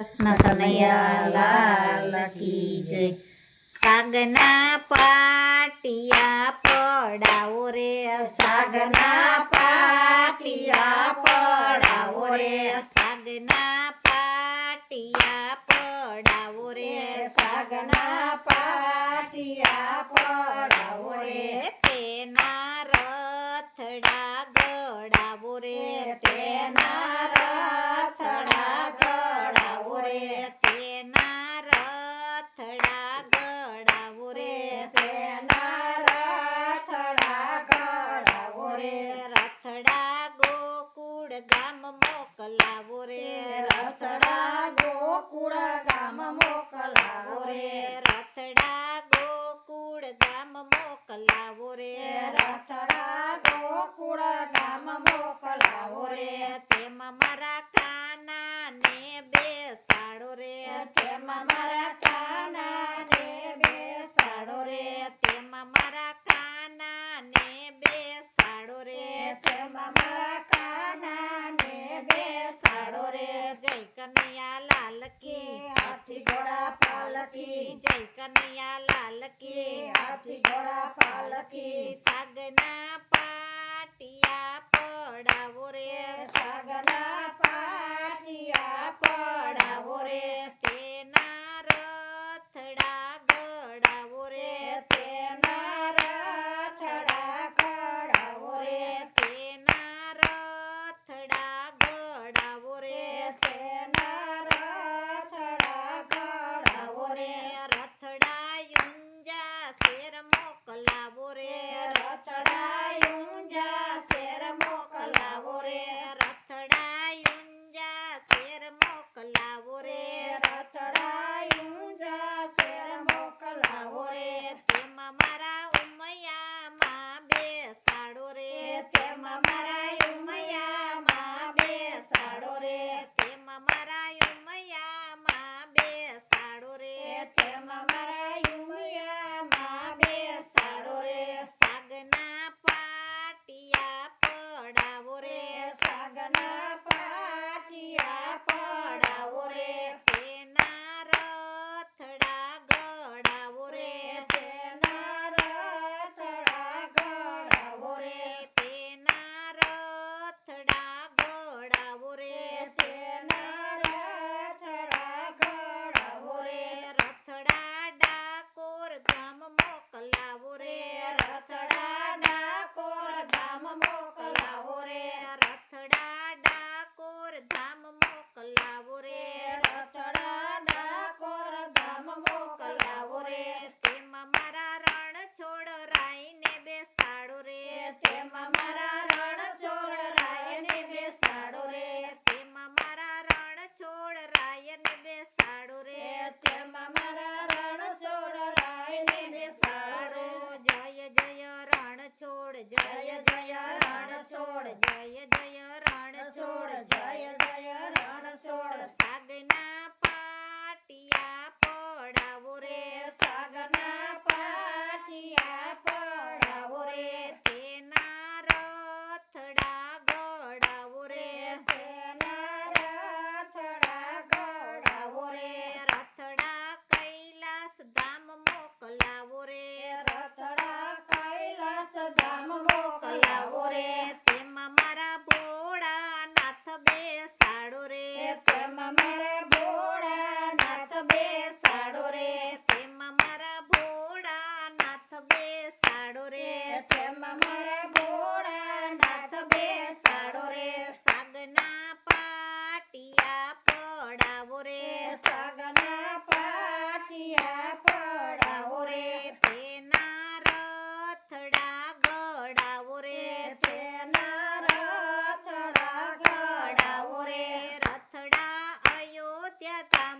કૃષ્ણ કનૈયાલાલ સાગના પાટિયા પડાવો રે, સાગના પાટિયા પડાવો રે, સાગના પાટિયા પડાવો રે, સાગના પાટિયા પડ ગામ મોકલાવો રે રથડા ગોકુળ ગામ મોકલાવો રે. રથડા ગોકુળ ગામ મોકલાવો રે. રથડા ગોકુળ ગામ મોકલાવો રે. તેમાં મારા જય કનૈયા લાલ કી હાથી ઘોડા પાલકી. જય કનૈયા લાલ કી હાથી ઘોડા પાલકી. સાગના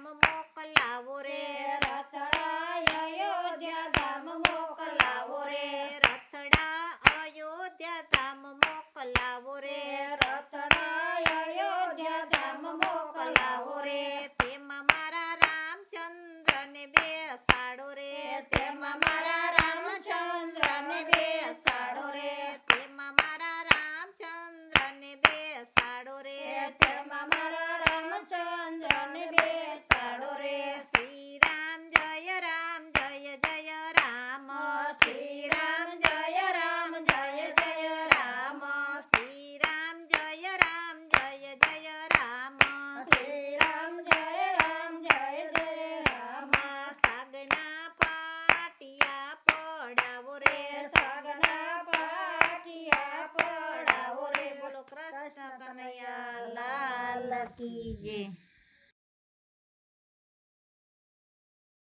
મોકલાવો રે Ate EJ.